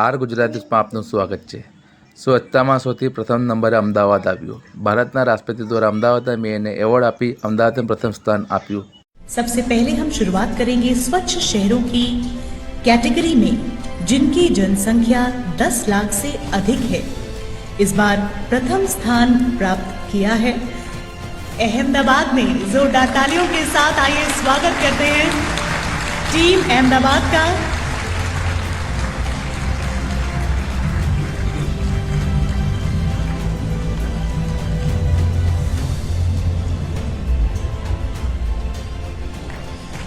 R ગુજરાતીમાં આપનું સ્વાગત છે સ્વચ્છતામાં સૌથી પ્રથમ નંબરે અમદાવાદ આવ્યું ભારતના રાષ્ટ્રપતિ દ્વારા અમદાવાદના મેયરને એવોર્ડ આપી અમદાવાદને પ્રથમ સ્થાન આપ્યું सबसे पहले हम शुरुआत करेंगे स्वच्छ शहरों की कैटेगरी में जिनकी जनसंख्या 10 लाख से अधिक है इस बार प्रथम स्थान प्राप्त किया है अहमदाबाद में जोरदार तालियों के साथ आइए स्वागत करते हैं टीम अहमदाबाद का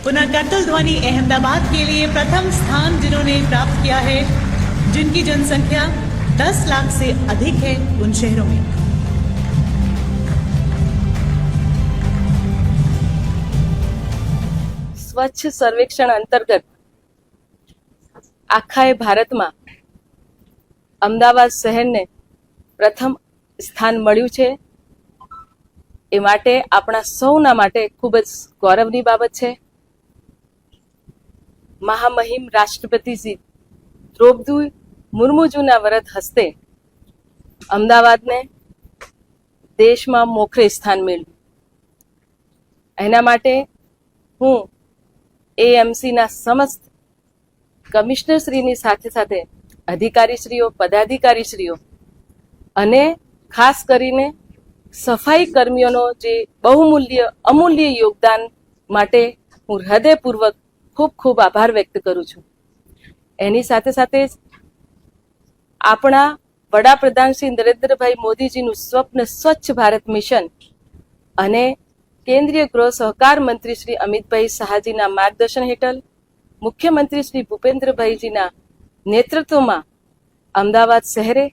पुनः कटल ध्वनि अहमदाबाद के लिए प्रथम स्थान जिन्होंने प्राप्त किया है जिनकी जनसंख्या 10 लाख से अधिक है उन शहरों में સ્વચ્છ સર્વેક્ષણ અંતર્ગત આખા એ ભારતમાં અમદાવાદ શહેરને પ્રથમ સ્થાન મળ્યું છે એ માટે આપણા સૌના માટે ખૂબ જ ગૌરવની બાબત છે મહામહિમ રાષ્ટ્રપતિજી દ્રૌપદી મુર્મુજુના વરદ હસ્તે અમદાવાદને દેશમાં મોખરે સ્થાન મેળવ્યું. એના માટે હું એએમસીના સમસ્ત કમિશનરશ્રીની સાથે સાથે અધિકારીશ્રીઓ, પદાધિકારીશ્રીઓ અને ખાસ કરીને સફાઈ કર્મીઓનો જે બહુમૂલ્ય, અમૂલ્ય યોગદાન માટે હું હૃદયપૂર્વક ખૂબ ખૂબ આભાર વ્યક્ત કરું છું. એની સાથે સાથે આપણા વડાપ્રધાન શ્રી નરેન્દ્રભાઈ મોદીજીનું સ્વપ્ન સ્વચ્છ ભારત મિશન અને કેન્દ્રીય ગૃહ સહકાર મંત્રી શ્રી અમિતભાઈ શાહજીના માર્ગદર્શન હેઠળ મુખ્યમંત્રી શ્રી ભૂપેન્દ્રભાઈજીના નેતૃત્વમાં અમદાવાદ શહેરે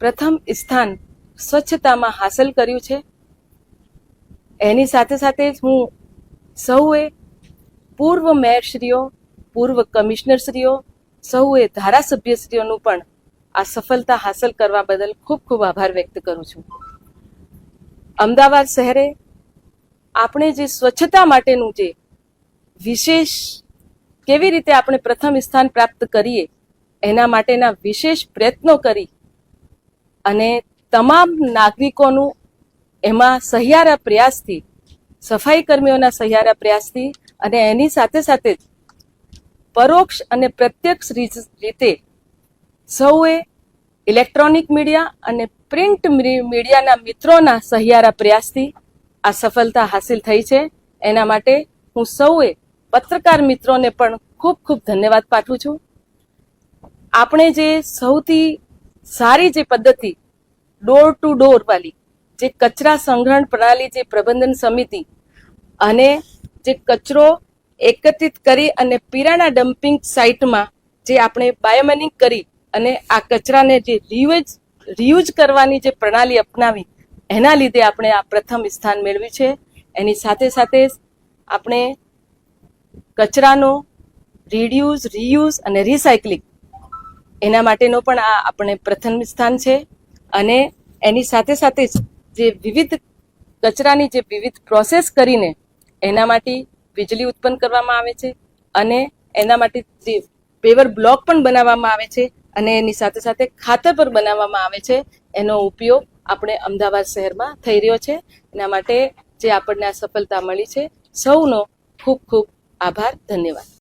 પ્રથમ સ્થાન સ્વચ્છતામાં હાંસલ કર્યું છે. એની સાથે સાથે જ હું સૌએ પૂર્વ મેયરશ્રીઓ, પૂર્વ કમિશનરશ્રીઓ, સૌએ ધારાસભ્યશ્રીઓનું પણ આ સફળતા હાંસલ કરવા બદલ ખૂબ ખૂબ આભાર વ્યક્ત કરું છું. અમદાવાદ શહેરે આપણે જે સ્વચ્છતા માટેનું જે વિશેષ કેવી રીતે આપણે પ્રથમ સ્થાન પ્રાપ્ત કરીએ, એના માટેના વિશેષ પ્રયત્નો કરી અને તમામ નાગરિકોનું એમાં સહિયારા પ્રયાસથી, સફાઈ કર્મીઓના સહિયારા પ્રયાસથી અને એની સાથે સાથે જ પરોક્ષ અને પ્રત્યક્ષ રીત- સૌએ ઇલેક્ટ્રોનિક મીડિયા અને પ્રિન્ટ મીડિયાના મિત્રોના સહિયારા પ્રયાસથી આ સફળતા હાસિલ થઈ છે. એના માટે હું સૌએ પત્રકાર મિત્રોને પણ ખૂબ ખૂબ ધન્યવાદ પાઠવું છું. આપણે જે સૌથી સારી જે પદ્ધતિ ડોર ટુ ડોર વાલી જે કચરા સંગ્રહણ પ્રણાલી જે પ્રબંધન સમિતિ અને જે કચરો એકત્રિત કરી અને પીરાના ડમ્પિંગ સાઇટમાં જે આપણે બાયોમેનિંગ કરી અને આ કચરાને જે રિયુઝ રિયુઝ કરવાની જે પ્રણાલી અપનાવી, એના લીધે આપણે આ પ્રથમ સ્થાન મેળવ્યું છે. એની સાથે સાથે આપણે કચરાનો રિડ્યુઝ રિયુઝ અને રિસાયકલિંગ એના માટેનો પણ આ આપણે પ્રથમ સ્થાન છે. અને એની સાથે સાથે જે વિવિધ કચરાની જે વિવિધ પ્રોસેસ કરીને એના માટે વીજળી ઉત્પન્ન કરવામાં આવે છે અને એના માટે જે પેવર બ્લોક પણ બનાવવામાં આવે છે અને એની સાથે સાથે ખાતર પર બનાવવામાં આવે છે. એનો ઉપયોગ આપણે અમદાવાદ શહેરમાં થઈ રહ્યો છે. એના માટે જે આપણને આ સફળતા મળી છે, સૌનો ખૂબ ખૂબ આભાર, ધન્યવાદ.